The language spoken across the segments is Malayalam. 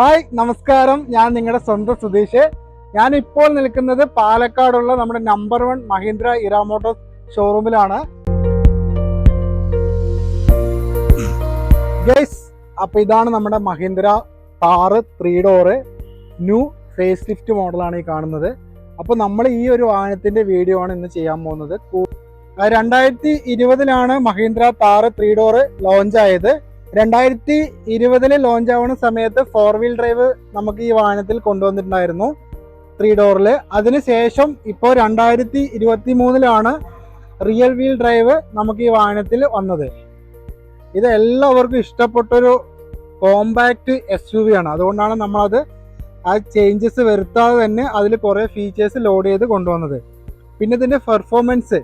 ഹായ് നമസ്കാരം. ഞാൻ നിങ്ങളുടെ സ്വന്തം സുധീഷ്. ഞാൻ ഇപ്പോൾ നിൽക്കുന്നത് പാലക്കാടുള്ള നമ്മുടെ നമ്പർ വൺ മഹീന്ദ്ര ഇറാമോട്ടോസ് ഷോറൂമിലാണ് ഗൈസ് അപ്പോൾ ഇതാണ് നമ്മുടെ Mahindra Thar three door new facelift മോഡലാണ് ഈ കാണുന്നത്. അപ്പോൾ നമ്മൾ ഈ ഒരു വാഹനത്തിന്റെ വീഡിയോ ആണ് ഇന്ന് ചെയ്യാൻ പോകുന്നത്. രണ്ടായിരത്തി ഇരുപതിലാണ് Mahindra Thar three door launch ആയത്. രണ്ടായിരത്തി ഇരുപതിൽ ലോഞ്ച് ആവുന്ന സമയത്ത് ഫോർ വീൽ ഡ്രൈവ് നമുക്ക് ഈ വാഹനത്തിൽ കൊണ്ടുവന്നിട്ടുണ്ടായിരുന്നു. ത്രീ ഡോറിൽ അതിനുശേഷം ഇപ്പോൾ രണ്ടായിരത്തി ഇരുപത്തി മൂന്നിലാണ് റിയൽ വീൽ ഡ്രൈവ് നമുക്ക് ഈ വാഹനത്തിൽ വന്നത്. ഇത് എല്ലാവർക്കും ഇഷ്ടപ്പെട്ടൊരു കോമ്പാക്റ്റ് എസ് യു വി ആണ്. അതുകൊണ്ടാണ് നമ്മളത് ആ ചേഞ്ചസ് വരുത്താതെ തന്നെ അതിൽ കുറേ ഫീച്ചേഴ്സ് ലോഡ് ചെയ്ത് കൊണ്ടുവന്നത്. പിന്നെ ഇതിന്റെ പെർഫോമൻസ്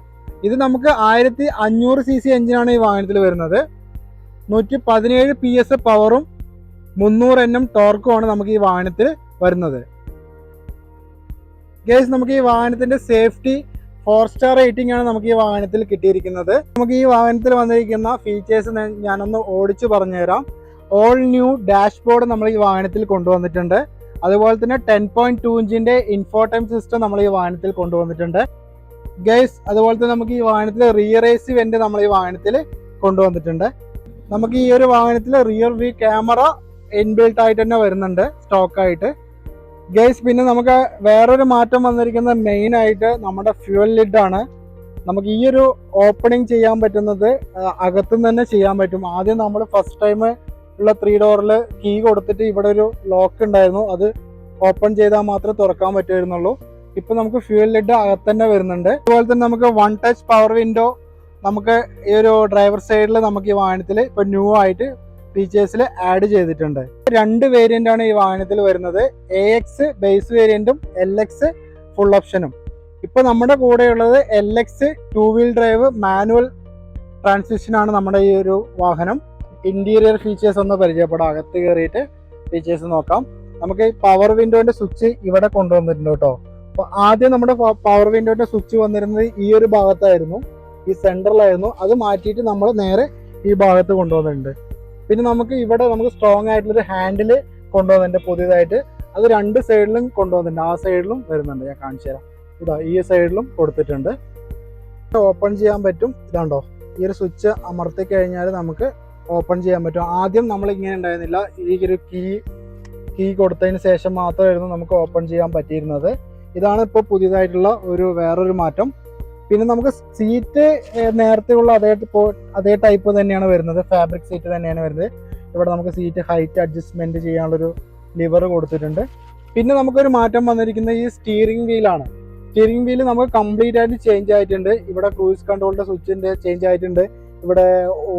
ഇത് നമുക്ക് ആയിരത്തി അഞ്ഞൂറ് സി സി എഞ്ചിനാണ് ഈ വാഹനത്തിൽ വരുന്നത്. നൂറ്റി പതിനേഴ് പി എസ് പവറും മുന്നൂറ് എൻ എം ടോർക്കുമാണ് നമുക്ക് ഈ വാഹനത്തിൽ വരുന്നത്. ഗേസ് നമുക്ക് ഈ വാഹനത്തിന്റെ സേഫ്റ്റി ഫോർ സ്റ്റാർ റേറ്റിംഗ് ആണ് നമുക്ക് ഈ വാഹനത്തിൽ കിട്ടിയിരിക്കുന്നത്. നമുക്ക് ഈ വാഹനത്തിൽ വന്നിരിക്കുന്ന ഫീച്ചേഴ്സ് ഞാനൊന്ന് ഓടിച്ചു പറഞ്ഞുതരാം. ഓൾ ന്യൂ ഡാഷ്ബോർഡ് നമ്മൾ ഈ വാഹനത്തിൽ കൊണ്ടുവന്നിട്ടുണ്ട്. അതുപോലെ തന്നെ ടെൻ പോയിന്റ് ടു ഇഞ്ചിന്റെ ഇൻഫോടൈം സിസ്റ്റം നമ്മൾ ഈ വാഹനത്തിൽ കൊണ്ടുവന്നിട്ടുണ്ട്. ഗൈസ് അതുപോലെ തന്നെ നമുക്ക് ഈ വാഹനത്തിൽ റിയർ എ വെന്റ് നമ്മൾ ഈ വാഹനത്തിൽ കൊണ്ടുവന്നിട്ടുണ്ട്. നമുക്ക് ഈ ഒരു വാഹനത്തിൽ റിയർ വ്യൂ ക്യാമറ ഇൻബിൽട്ട് ആയിട്ട് തന്നെ വരുന്നുണ്ട് സ്റ്റോക്കായിട്ട് ഗൈസ് പിന്നെ നമുക്ക് വേറൊരു മാറ്റം വന്നിരിക്കുന്ന മെയിൻ ആയിട്ട് നമ്മുടെ ഫ്യൂൽ ലിഡ് ആണ്. നമുക്ക് ഈ ഒരു ഓപ്പണിംഗ് ചെയ്യാൻ പറ്റുന്നത് അകത്തുനിന്ന് തന്നെ ചെയ്യാൻ പറ്റും. ആദ്യം നമ്മൾ ഫസ്റ്റ് ടൈം ഉള്ള ത്രീ ഡോറിൽ കീ കൊടുത്തിട്ട് ഇവിടെ ഒരു ലോക്ക് ഉണ്ടായിരുന്നു. അത് ഓപ്പൺ ചെയ്താൽ മാത്രമേ തുറക്കാൻ പറ്റുമായിരുന്നുള്ളൂ ഇപ്പൊ നമുക്ക് ഫ്യൂൽ ലിഡ് അകത്ത് തന്നെ വരുന്നുണ്ട്. അതുപോലെ തന്നെ നമുക്ക് വൺ ടച്ച് പവർ വിൻഡോ നമുക്ക് ഈ ഒരു ഡ്രൈവർ സൈഡിൽ നമുക്ക് ഈ വാഹനത്തിൽ ഇപ്പൊ ന്യൂ ആയിട്ട് ഫീച്ചേഴ്സിൽ ആഡ് ചെയ്തിട്ടുണ്ട്. രണ്ട് വേരിയന്റ് ആണ് ഈ വാഹനത്തിൽ വരുന്നത്. എ എക്സ് ബേസ് വേരിയന്റും എൽ എക്സ് ഫുൾ ഓപ്ഷനും ഇപ്പൊ നമ്മുടെ കൂടെയുള്ളത് L X two wheel drive manual transmission ആണ് നമ്മുടെ ഈ ഒരു വാഹനം. ഇന്റീരിയർ ഫീച്ചേഴ്സ് ഒന്ന് പരിചയപ്പെടാം. അകത്ത് കയറിയിട്ട് ഫീച്ചേഴ്സ് നോക്കാം. നമുക്ക് ഈ പവർ വിൻഡോന്റെ സ്വിച്ച് ഇവിടെ കൊണ്ടുവന്നിട്ടുണ്ട് കേട്ടോ. അപ്പോൾ ആദ്യം നമ്മുടെ പവർ വിൻഡോന്റെ സ്വിച്ച് വന്നിരുന്നത് ഈ ഒരു ഭാഗത്തായിരുന്നു. ഈ സെന്ററിലായിരുന്നു അത് മാറ്റിയിട്ട് നമ്മൾ നേരെ ഈ ഭാഗത്ത് കൊണ്ടുവന്നിട്ടുണ്ട്. പിന്നെ നമുക്ക് ഇവിടെ നമുക്ക് സ്ട്രോങ് ആയിട്ടുള്ളൊരു ഹാൻഡിൽ കൊണ്ടുവന്നിട്ടുണ്ട് പുതിയതായിട്ട്. അത് രണ്ട് സൈഡിലും കൊണ്ടുവന്നിട്ടുണ്ട്. ആ സൈഡിലും വരുന്നുണ്ട്. ഞാൻ കാണിച്ചു തരാം. ഇതാ ഈ സൈഡിലും കൊടുത്തിട്ടുണ്ട്. ഓപ്പൺ ചെയ്യാൻ പറ്റും. ഇതാണ്ടോ? ഈ ഒരു സ്വിച്ച് അമർത്തി കഴിഞ്ഞാൽ നമുക്ക് ഓപ്പൺ ചെയ്യാൻ പറ്റും. ആദ്യം നമ്മൾ ഇങ്ങനെ ഉണ്ടായിരുന്നില്ല. ഈ ഒരു കീ കീ കൊടുത്തതിന് ശേഷം മാത്രമായിരുന്നു നമുക്ക് ഓപ്പൺ ചെയ്യാൻ പറ്റിയിരുന്നത്. ഇതാണ് ഇപ്പോൾ പുതിയതായിട്ടുള്ള ഒരു വേറൊരു മാറ്റം. പിന്നെ നമുക്ക് സീറ്റ് നേരത്തെ ഉള്ള അതേ അതേ ടൈപ്പ് തന്നെയാണ് വരുന്നത്. ഫാബ്രിക് സീറ്റ് തന്നെയാണ് വരുന്നത്. ഇവിടെ നമുക്ക് സീറ്റ് ഹൈറ്റ് അഡ്ജസ്റ്റ്മെന്റ് ചെയ്യാനുള്ളൊരു ലിവർ കൊടുത്തിട്ടുണ്ട്. പിന്നെ നമുക്കൊരു മാറ്റം വന്നിരിക്കുന്നത് ഈ സ്റ്റിയറിംഗ് വീലാണ് സ്റ്റിയറിംഗ് വീൽ നമുക്ക് കംപ്ലീറ്റ് ആയിട്ട് ചേഞ്ച് ആയിട്ടുണ്ട്. ഇവിടെ ക്രൂസ് കൺട്രോളിന്റെ സ്വിച്ചിന്റെ ചേഞ്ച് ആയിട്ടുണ്ട്. ഇവിടെ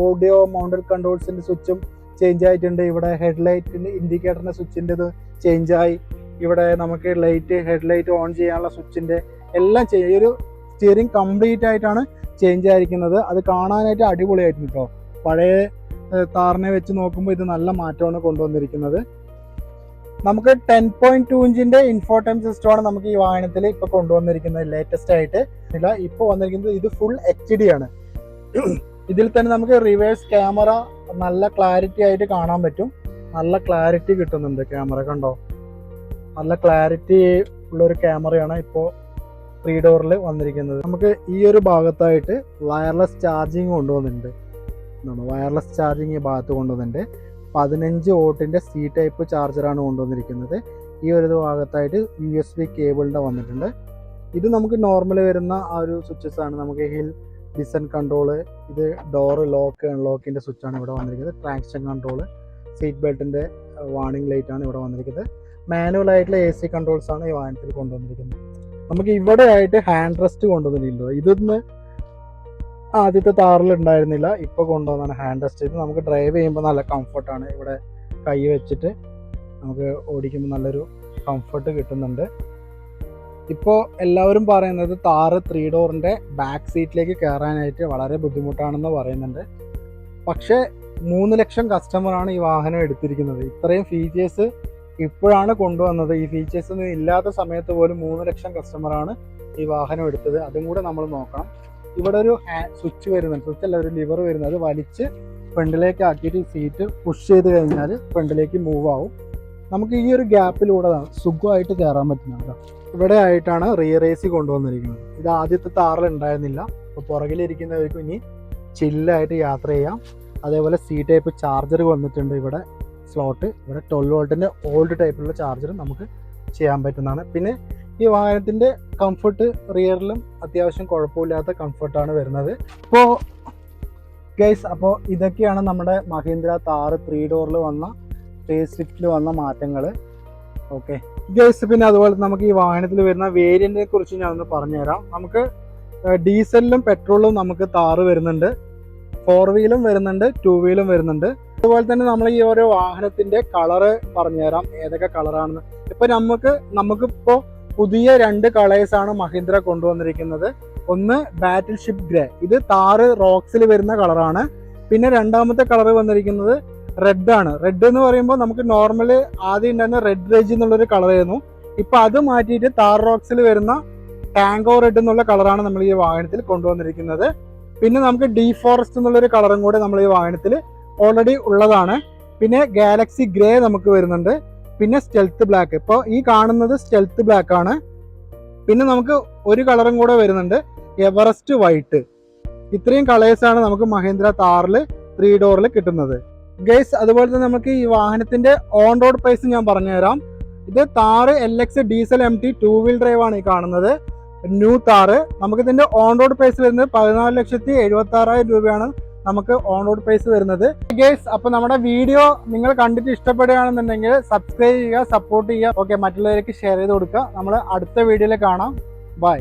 ഓഡിയോ മൗണ്ടൽ കൺട്രോൾസിന്റെ സ്വിച്ചും ചേഞ്ച് ആയിട്ടുണ്ട്. ഇവിടെ ഹെഡ്ലൈറ്റിന്റെ ഇൻഡിക്കേറ്ററിന്റെ ചേഞ്ച് ആയി. ഇവിടെ നമുക്ക് ലൈറ്റ് ഹെഡ്ലൈറ്റ് ഓൺ ചെയ്യാനുള്ള സ്വിച്ചിന്റെ എല്ലാം ചെയ്യും ഒരു സ്റ്റിയറിംഗ് കംപ്ലീറ്റ് ആയിട്ടാണ് ചേഞ്ച് ആയിരിക്കുന്നത്. അത് കാണാനായിട്ട് അടിപൊളിയായിട്ടുണ്ട് കേട്ടോ പഴയ താറിനെ വെച്ച് നോക്കുമ്പോൾ ഇത് നല്ല മാറ്റമാണ് കൊണ്ടുവന്നിരിക്കുന്നത്. നമുക്ക് ടെൻ പോയിന്റ് ടു ഇഞ്ചിന്റെ ഇൻഫോടൈം സിസ്റ്റമാണ് നമുക്ക് ഈ വാഹനത്തിൽ ഇപ്പൊ കൊണ്ടുവന്നിരിക്കുന്നത് ലേറ്റസ്റ്റ് ആയിട്ട്. ഇല്ല ഇപ്പൊ വന്നിരിക്കുന്നത് ഇത് ഫുൾ എച്ച് ഡി ആണ്. ഇതിൽ തന്നെ നമുക്ക് റിവേഴ്സ് ക്യാമറ നല്ല ക്ലാരിറ്റി ആയിട്ട് കാണാൻ പറ്റും. നല്ല ക്ലാരിറ്റി കിട്ടുന്നുണ്ട് ക്യാമറ കണ്ടോ? നല്ല ക്ലാരിറ്റി ഉള്ള ഒരു ക്യാമറയാണ് ഇപ്പോൾ ത്രീ ഡോറിൽ വന്നിരിക്കുന്നത്. നമുക്ക് ഈ ഒരു ഭാഗത്തായിട്ട് വയർലെസ് ചാർജിങ് കൊണ്ടുവന്നിട്ടുണ്ട്. വയർലെസ് ചാർജിങ് ഈ ഭാഗത്ത് കൊണ്ടുവന്നിട്ടുണ്ട്. പതിനഞ്ച് വോട്ടിന്റെ സി ടൈപ്പ് ചാർജറാണ് കൊണ്ടുവന്നിരിക്കുന്നത്. ഈ ഒരു ഭാഗത്തായിട്ട് യു എസ് ബി കേബിളിന്റെ വന്നിട്ടുണ്ട്. ഇത് നമുക്ക് നോർമൽ വരുന്ന ആ ഒരു സ്വിച്ചസ് ആണ്. നമുക്ക് ഹിൽ ഡിസൻ കൺട്രോൾ ഇത് ഡോറ് ലോക്ക് അൺലോക്കിന്റെ സ്വിച്ച് ആണ് ഇവിടെ വന്നിരിക്കുന്നത്. ട്രാക്ഷൻ കൺട്രോൾ സീറ്റ് ബെൽറ്റിന്റെ വാർണിംഗ് ലൈറ്റ് ആണ് ഇവിടെ വന്നിരിക്കുന്നത്. മാനുവൽ ആയിട്ടുള്ള എ സി കൺട്രോൾസ് ആണ് ഈ വാഹനത്തിൽ കൊണ്ടുവന്നിരിക്കുന്നത്. നമുക്ക് ഇവിടെ ആയിട്ട് ഹാൻഡ് റെസ്റ്റ് കൊണ്ടുവന്നില്ല? ഇതൊന്ന് ആദ്യത്തെ താറിൽ ഉണ്ടായിരുന്നില്ല. ഇപ്പൊ കൊണ്ടുവന്നാണ് ഹാൻഡ് റെസ്റ്റ് ഇത് നമുക്ക് ഡ്രൈവ് ചെയ്യുമ്പോൾ നല്ല കംഫർട്ടാണ് ഇവിടെ കൈ വെച്ചിട്ട് നമുക്ക് ഓടിക്കുമ്പോൾ നല്ലൊരു കംഫർട്ട് കിട്ടുന്നുണ്ട്. ഇപ്പോൾ എല്ലാവരും പറയുന്നത് താറ് ത്രീ ഡോറിന്റെ ബാക്ക് സീറ്റിലേക്ക് കയറാനായിട്ട് വളരെ ബുദ്ധിമുട്ടാണെന്ന് പറയുന്നുണ്ട്. പക്ഷേ മൂന്ന് ലക്ഷം കസ്റ്റമറാണ് ഈ വാഹനം എടുത്തിരിക്കുന്നത്. ഇത്രയും ഫീച്ചേഴ്സ് ഇപ്പോഴാണ് കൊണ്ടുവന്നത്. ഈ ഫീച്ചേഴ്സ് ഇല്ലാത്ത സമയത്ത് പോലും മൂന്ന് ലക്ഷം കസ്റ്റമറാണ് ഈ വാഹനം എടുത്തത്. അതും കൂടെ നമ്മൾ നോക്കണം. ഇവിടെ ഒരു സ്വിച്ച് വരുന്നുണ്ട്. സ്വിച്ച് അല്ല ഒരു ലിവർ വരുന്നത്. അത് വലിച്ച് ഫ്രണ്ടിലേക്ക് ആക്കിയിട്ട് സീറ്റ് പുഷ് ചെയ്ത് കഴിഞ്ഞാൽ ഫ്രണ്ടിലേക്ക് മൂവ് ആവും. നമുക്ക് ഈ ഒരു ഗ്യാപ്പിലൂടെ സുഖമായിട്ട് കയറാൻ പറ്റുന്നുണ്ട് ഇവിടെ ആയിട്ടാണ് റിയർ എ സി കൊണ്ടുവന്നിരിക്കുന്നത്. ഇത് ആദ്യത്തെ താറിൽ ഉണ്ടായിരുന്നില്ല. അപ്പോൾ പുറകിലിരിക്കുന്നവർക്ക് ഇനി ചില്ലായിട്ട് യാത്ര ചെയ്യാം. അതേപോലെ സി ടൈപ്പ് ചാർജർ വന്നിട്ടുണ്ട് ഇവിടെ. സ്ലോട്ട് ഇവിടെ ട്വൽവ് വോൾട്ടിന്റെ ഓൾഡ് ടൈപ്പിലുള്ള ചാർജർ നമുക്ക് ചെയ്യാൻ പറ്റുന്നതാണ്. പിന്നെ ഈ വാഹനത്തിന്റെ കംഫർട്ട് റിയറിലും അത്യാവശ്യം കുഴപ്പമില്ലാത്ത കംഫർട്ടാണ് വരുന്നത്. ഇപ്പോൾ ഗൈസ് അപ്പോൾ ഇതൊക്കെയാണ് നമ്മുടെ മഹീന്ദ്ര താറ് ത്രീ ഡോറിൽ വന്ന ഫേസ് ലിഫ്റ്റിൽ വന്ന മാറ്റങ്ങൾ ഓക്കെ ഗൈസ് പിന്നെ അതുപോലെ നമുക്ക് ഈ വാഹനത്തിൽ വരുന്ന വേരിയന്റിനെ കുറിച്ച് ഞാനൊന്ന് പറഞ്ഞുതരാം. നമുക്ക് ഡീസലിലും പെട്രോളിലും നമുക്ക് താറ് വരുന്നുണ്ട്. ഫോർ വീലും വരുന്നുണ്ട് ടു വീലും വരുന്നുണ്ട്. അതുപോലെ തന്നെ നമ്മൾ ഈ ഓരോ വാഹനത്തിന്റെ കളറ് പറഞ്ഞുതരാം. ഏതൊക്കെ കളറാണെന്ന് ഇപ്പൊ നമുക്ക് നമുക്കിപ്പോ പുതിയ രണ്ട് കളേഴ്സ് ആണ് മഹീന്ദ്ര കൊണ്ടുവന്നിരിക്കുന്നത്. ഒന്ന് ബാറ്റിൽ ഷിപ്പ് ഗ്രേ ഇത് താറ് റോക്സിൽ വരുന്ന കളറാണ് പിന്നെ രണ്ടാമത്തെ കളർ വന്നിരിക്കുന്നത് റെഡ് ആണ്. റെഡ് എന്ന് പറയുമ്പോൾ നമുക്ക് നോർമൽ ആദ്യം ഉണ്ടായിരുന്ന റെഡ് റേജ് എന്നുള്ളൊരു കളറായിരുന്നു ഇപ്പൊ അത് മാറ്റിയിട്ട് താർ റോക്സിൽ വരുന്ന ടാങ്കോ റെഡ് എന്നുള്ള കളറാണ് നമ്മൾ ഈ വാഹനത്തിൽ കൊണ്ടുവന്നിരിക്കുന്നത്. പിന്നെ നമുക്ക് ഡീ ഫോറസ്റ്റ് എന്നുള്ളൊരു കളറും കൂടെ നമ്മൾ ഈ വാഹനത്തിൽ ഓൾറെഡി ഉള്ളതാണ്. പിന്നെ ഗാലക്സി ഗ്രേ നമുക്ക് വരുന്നുണ്ട്. പിന്നെ സ്റ്റെൽത്ത് ബ്ലാക്ക് ഇപ്പോൾ ഈ കാണുന്നത് സ്റ്റെൽത്ത് ബ്ലാക്ക് ആണ്. പിന്നെ നമുക്ക് ഒരു കളറും കൂടെ വരുന്നുണ്ട്. എവറസ്റ്റ് വൈറ്റ് ഇത്രയും കളേഴ്സാണ് നമുക്ക് മഹേന്ദ്ര താറിൽ ത്രീ ഡോറിൽ കിട്ടുന്നത്. ഗൈസ് അതുപോലെ തന്നെ നമുക്ക് ഈ വാഹനത്തിന്റെ ഓൺ റോഡ് പ്രൈസ് ഞാൻ പറഞ്ഞുതരാം. ഇത് Thar L X diesel M T two wheel drive ആണ് ഈ കാണുന്നത്. ന്യൂ താറ് നമുക്ക് ഇതിന്റെ ഓൺ റോഡ് പ്രൈസ് വരുന്നത് പതിനാല് ലക്ഷത്തി എഴുപത്തി ആറായിരം രൂപയാണ് നമുക്ക് ഓൺ റോഡ് പ്രൈസ് വരുന്നത് ഗേസ് അപ്പൊ നമ്മുടെ വീഡിയോ നിങ്ങൾ കണ്ടിട്ട് ഇഷ്ടപ്പെടുകയാണെന്നുണ്ടെങ്കിൽ സബ്സ്ക്രൈബ് ചെയ്യുക സപ്പോർട്ട് ചെയ്യുക. ഓക്കെ മറ്റുള്ളവർക്ക് ഷെയർ ചെയ്ത് കൊടുക്കുക. നമ്മൾ അടുത്ത വീഡിയോയിൽ കാണാം. ബൈ